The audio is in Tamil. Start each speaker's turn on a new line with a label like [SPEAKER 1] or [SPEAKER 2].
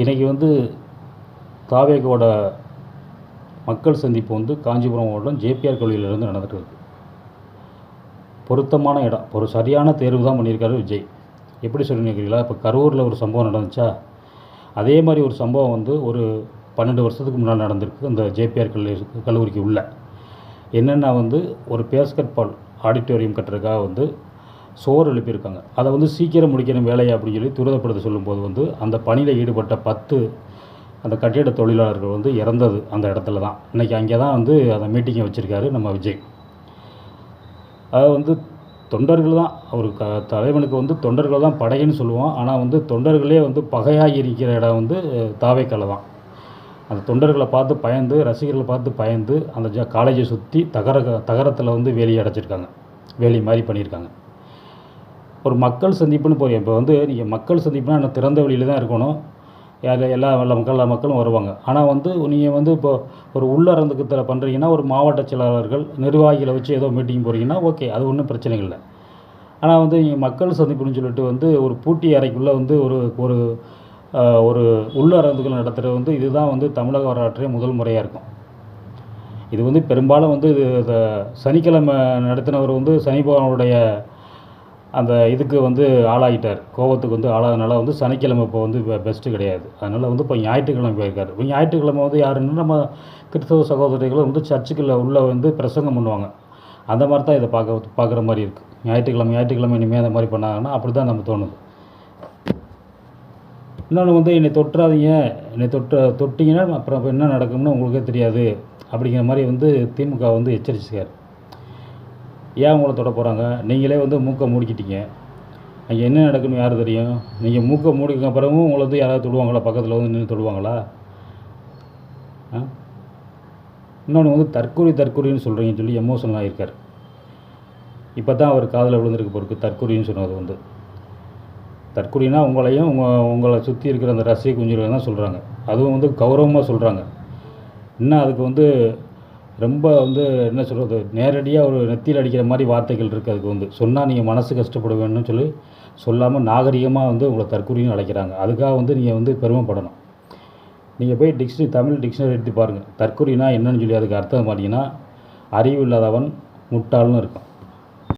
[SPEAKER 1] இன்றைக்கி வந்து தாவேகோட மக்கள் சந்திப்பு வந்து காஞ்சிபுரம் மாவட்டம் ஜேபிஆர் கல்லூரியிலிருந்து நடந்துகிட்டு பொருத்தமான இடம். ஒரு சரியான தேர்வு தான் பண்ணியிருக்காரு விஜய். எப்படி சொல்லியிருக்கிறீங்களா? இப்போ கரூரில் ஒரு சம்பவம் நடந்துச்சா? அதே மாதிரி ஒரு சம்பவம் வந்து ஒரு பன்னெண்டு வருஷத்துக்கு முன்னால் நடந்திருக்கு இந்த ஜேபிஆர் கல்லூரி கல்லூரிக்கு உள்ள. என்னென்னா வந்து ஒரு பேஸ்கட் பால் ஆடிட்டோரியம் கட்டுறதுக்காக வந்து சோறு எழுப்பியிருக்காங்க. அதை வந்து சீக்கிரம் முடிக்கணும் வேலையை அப்படின்னு சொல்லி துரிதப்படுத்த சொல்லும்போது வந்து அந்த பணியில் ஈடுபட்ட பத்து அந்த கட்டிட தொழிலாளர்கள் வந்து இறந்தது அந்த இடத்துல தான். இன்றைக்கி அங்கே தான் வந்து அந்த மீட்டிங்கை வச்சுருக்காரு நம்ம விஜய். அது வந்து தொண்டர்கள் தான். அவர் க தலைவனுக்கு வந்து தொண்டர்கள் தான் படைன்னு சொல்லுவோம். ஆனால் வந்து தொண்டர்களே வந்து பகையாக இருக்கிற இடம் வந்து தாவைக்கலை தான். அந்த தொண்டர்களை பார்த்து பயந்து ரசிகர்களை பார்த்து பயந்து அந்த ஜ காலேஜை சுற்றி தகர தகரத்தில் வந்து வேலி அடைச்சிருக்காங்க. வேலி மாதிரி பண்ணியிருக்காங்க. ஒரு மக்கள் சந்திப்புன்னு போகிறீங்க இப்போ வந்து நீங்கள் மக்கள் சந்திப்புனா என்ன திறந்த வெளியில் தான் இருக்கணும். யார் எல்லா எல்லா மக்கள் எல்லா மக்களும் வருவாங்க. ஆனால் வந்து நீங்கள் வந்து இப்போ ஒரு உள்ளரங்கத்தில் பண்ணுறீங்கன்னா ஒரு மாவட்ட செயலாளர்கள் நிர்வாகிகளை வச்சு ஏதோ மீட்டிங் போகிறீங்கன்னா ஓகே அது ஒன்றும் பிரச்சனை இல்லை. ஆனால் வந்து நீங்கள் மக்கள் சந்திப்புன்னு சொல்லிட்டு வந்து ஒரு பூட்டி அறைக்குள்ளே வந்து ஒரு ஒரு ஒரு உள்ளரங்குகள் நடத்துகிறது வந்து இதுதான் வந்து தமிழக வரலாற்றே முதல் முறையாக இருக்கும். இது வந்து பெரும்பாலும் வந்து இது சனிக்கிழமை நடத்தினவர் வந்து சனி பகவானுடைய அந்த இதுக்கு வந்து ஆளாகிட்டார். கோபத்துக்கு வந்து ஆளாதனால வந்து சனிக்கிழமை இப்போ வந்து பெஸ்ட்டு கிடையாது. அதனால் வந்து இப்போ ஞாயிற்றுக்கிழமை போயிருக்கார். இப்போ ஞாயிற்றுக்கிழமை வந்து யாருன்னு நம்ம கிறிஸ்தவ சகோதரிகளும் வந்து சர்ச்சுக்குள்ளே உள்ளே வந்து பிரசங்கம் பண்ணுவாங்க. அந்த மாதிரி தான் இதை பார்க்க பார்க்குற மாதிரி இருக்குது ஞாயிற்றுக்கிழமை ஞாயிற்றுக்கிழமை இனிமேல் அந்த மாதிரி பண்ணாங்கன்னா அப்படி தான் நம்ம தோணுது. இன்னொன்று வந்து என்னை தொட்டுறாதீங்க என்னை தொட்ட தொட்டிங்கன்னா அப்புறம் என்ன நடக்கும்னு உங்களுக்கே தெரியாது. அப்படிங்கிற மாதிரி வந்து திமுக வந்து எச்சரிச்சிருக்காரு. ஏன் உங்களை தொட போகிறாங்க நீங்களே வந்து மூக்கை மூடிக்கிட்டீங்க. அங்கே என்ன நடக்குன்னு யார் தெரியும்? நீங்கள் மூக்கை மூடிக்க பிறகும் உங்களை வந்து யாராவது தொடுவாங்களா? பக்கத்தில் வந்து நின்று தொடுவாங்களா? ஆ? இன்னொன்று வந்து தற்கொலை தற்கொலைன்னு சொல்கிறீங்கன்னு சொல்லி எமோஷனல் ஆகியிருக்கார் இப்போ தான் அவர் காதில் விழுந்திருக்க பொறுக்கு தற்கொலைன்னு சொன்னது வந்து. தற்கொலைனா உங்களையும் உங்கள் உங்களை சுற்றி இருக்கிற அந்த ரசிக குஞ்சுகளை தான் சொல்கிறாங்க அதுவும் வந்து கௌரவமாக சொல்கிறாங்க இன்னும் அதுக்கு வந்து ரொம்ப வந்து என்ன சொல்கிறது நேரடியாக ஒரு நெத்தியில் அடிக்கிற மாதிரி வார்த்தைகள் இருக்குது அதுக்கு வந்து. சொன்னால் நீங்கள் மனசு கஷ்டப்படுவேன்னு சொல்லி சொல்லாமல் நாகரிகமாக வந்து உங்களை தற்கொலைன்னு அழைக்கிறாங்க. அதுக்காக வந்து நீங்கள் வந்து பெருமைப்படணும். நீங்கள் போய் டிக்ஷனரி தமிழ் டிக்ஷனரி எடுத்து பாருங்கள் தற்கொலைனா என்னன்னு சொல்லி அதுக்கு அர்த்தம் பார்த்தீங்கன்னா அறிவு இல்லாதவன் முட்டாள்னு இருக்கும்.